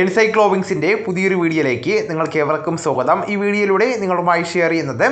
എൻസൈക്ലോവിങ്സിന്റെ പുതിയൊരു വീഡിയോയിലേക്ക് നിങ്ങൾക്ക് ഏവർക്കും സ്വാഗതം. ഈ വീഡിയോയിലൂടെ നിങ്ങളുമായി ഷെയർ ചെയ്യുന്നത്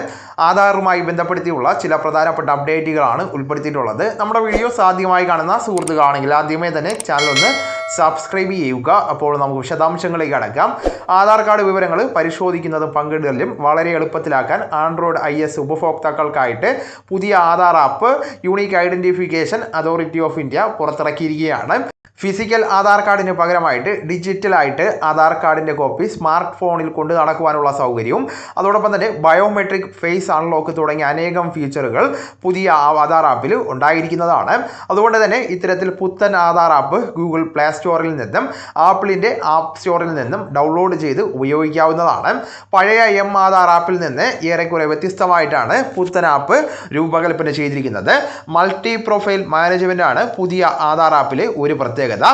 ആധാറുമായി ബന്ധപ്പെടുത്തിയുള്ള ചില പ്രധാനപ്പെട്ട അപ്ഡേറ്റുകളാണ് ഉൾപ്പെടുത്തിയിട്ടുള്ളത്. നമ്മുടെ വീഡിയോസ് ആദ്യമായി കാണുന്ന സുഹൃത്തുക്കളാണെങ്കിൽ ആദ്യമേ തന്നെ ചാനൽ ഒന്ന് സബ്സ്ക്രൈബ് ചെയ്യുക. അപ്പോൾ നമുക്ക് വിശദാംശങ്ങളിലേക്ക് അടക്കാം ആധാർ കാർഡ് വിവരങ്ങൾ പരിശോധിക്കുന്നതും പങ്കിടലും വളരെ എളുപ്പത്തിലാക്കാൻ ആൻഡ്രോയിഡ് ഐ എസ് ഉപഭോക്താക്കൾക്കായിട്ട് പുതിയ Aadhaar app unique identification authority of India പുറത്തിറക്കിയിരിക്കുകയാണ്. Physical Aadhaar കാർഡിന് പകരമായിട്ട് ഡിജിറ്റലായിട്ട് ആധാർ കാർഡിന്റെ കോപ്പി സ്മാർട്ട് ഫോണിൽ കൊണ്ട് നടക്കുവാനുള്ള സൗകര്യവും അതോടൊപ്പം തന്നെ ബയോമെട്രിക് ഫേസ് അൺലോക്ക് തുടങ്ങിയ അനേകം ഫീച്ചറുകൾ പുതിയ ആധാർ ആപ്പിൽ ഉണ്ടായിരിക്കുന്നതാണ്. അതുകൊണ്ട് തന്നെ ഇത്തരത്തിൽ പുത്തൻ ആധാർ ആപ്പ് ഗൂഗിൾ പ്ലേ സ്റ്റോറിൽ നിന്നും ആപ്പിളിന്റെ ആപ്പ് സ്റ്റോറിൽ നിന്നും ഡൗൺലോഡ് ചെയ്ത് ഉപയോഗിക്കാവുന്നതാണ്. പഴയ എം ആധാർ ആപ്പിൽ നിന്ന് ഏറെക്കുറെ വ്യത്യസ്തമായിട്ടാണ് പുത്തൻ ആപ്പ് രൂപകൽപ്പന ചെയ്തിരിക്കുന്നത്. മൾട്ടി പ്രൊഫൈൽ മാനേജ്മെന്റാണ് പുതിയ ആധാർ ആപ്പിലെ ഒരു പ്രത്യേകത.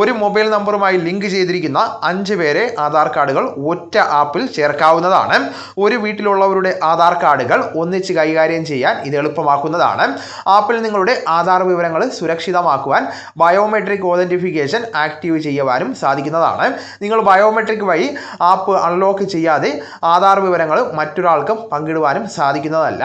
ഒരു മൊബൈൽ നമ്പറുമായി ലിങ്ക് ചെയ്തിരിക്കുന്ന അഞ്ച് പേരെ ആധാർ കാർഡുകൾ ഒറ്റ ആപ്പിൽ ചേർക്കാവുന്നതാണ്. ഒരു വീട്ടിലുള്ളവരുടെ ആധാർ കാർഡുകൾ ഒന്നിച്ച് കൈകാര്യം ചെയ്യാൻ ഇത് എളുപ്പമാക്കുന്നതാണ്. ആപ്പിൽ നിങ്ങളുടെ ആധാർ വിവരങ്ങൾ സുരക്ഷിതമാക്കുവാൻ ബയോമെട്രിക് ഓതന്റിഫിക്കേഷൻ ആക്റ്റീവ് ചെയ്യുവാനും സാധിക്കുന്നതാണ്. നിങ്ങൾ ബയോമെട്രിക് വഴി ആപ്പ് അൺലോക്ക് ചെയ്യാതെ ആധാർ വിവരങ്ങൾ മറ്റൊരാൾക്കും പങ്കിടുവാനും സാധിക്കുന്നതല്ല.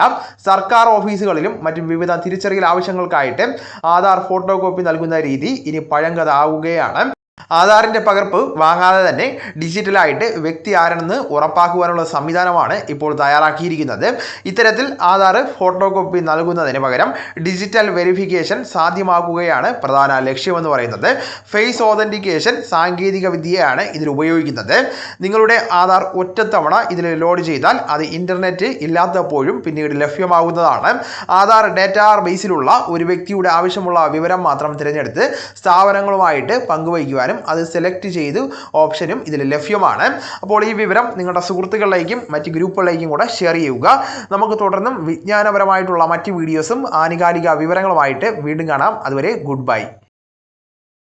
സർക്കാർ ഓഫീസുകളിലും മറ്റും വിവിധ തിരിച്ചറിയൽ ആവശ്യങ്ങൾക്കായിട്ട് ആധാർ ഫോട്ടോ കോപ്പി നൽകുന്ന രീതി ഇനി പഴങ്കഥ ആവുകയാണ്. ആധാറിന്റെ പകർപ്പ് വാങ്ങാതെ തന്നെ ഡിജിറ്റലായിട്ട് വ്യക്തി ആരെന്ന് ഉറപ്പാക്കുവാനുള്ള സംവിധാനമാണ് ഇപ്പോൾ തയ്യാറാക്കിയിരിക്കുന്നത്. ഇത്തരത്തിൽ ആധാർ ഫോട്ടോ കോപ്പി നൽകുന്നതിന് പകരം ഡിജിറ്റൽ വെരിഫിക്കേഷൻ സാധ്യമാക്കുകയാണ് പ്രധാന ലക്ഷ്യമെന്ന് പറയുന്നത്. ഫേസ് ഓതന്റിക്കേഷൻ സാങ്കേതിക വിദ്യയാണ് ഇതിൽ ഉപയോഗിക്കുന്നത്. നിങ്ങളുടെ ആധാർ ഒറ്റത്തവണ ഇതിൽ ലോഡ് ചെയ്താൽ അത് ഇന്റർനെറ്റ് ഇല്ലാത്തപ്പോഴും പിന്നീട് ലഭ്യമാകുന്നതാണ്. ആധാർ ഡേറ്റാ ബേസിലുള്ള ഒരു വ്യക്തിയുടെ ആവശ്യമുള്ള വിവരം മാത്രം തിരഞ്ഞെടുത്ത് സ്ഥാപനങ്ങളുമായിട്ട് പങ്കുവയ്ക്കുവാനും അത് സെലക്ട് ചെയ്ത് ഓപ്ഷനും ഇതിൽ ലഭ്യമാണ്. അപ്പോൾ ഈ വിവരം നിങ്ങളുടെ സുഹൃത്തുക്കളിലേക്കും മറ്റ് ഗ്രൂപ്പുകളിലേക്കും കൂടെ ഷെയർ ചെയ്യുക. നമുക്ക് തുടർന്നും വിജ്ഞാനപരമായിട്ടുള്ള മറ്റ് വീഡിയോസും ആനുകാലിക വിവരങ്ങളുമായിട്ട് വീണ്ടും കാണാം. അതുവരെ ഗുഡ് ബൈ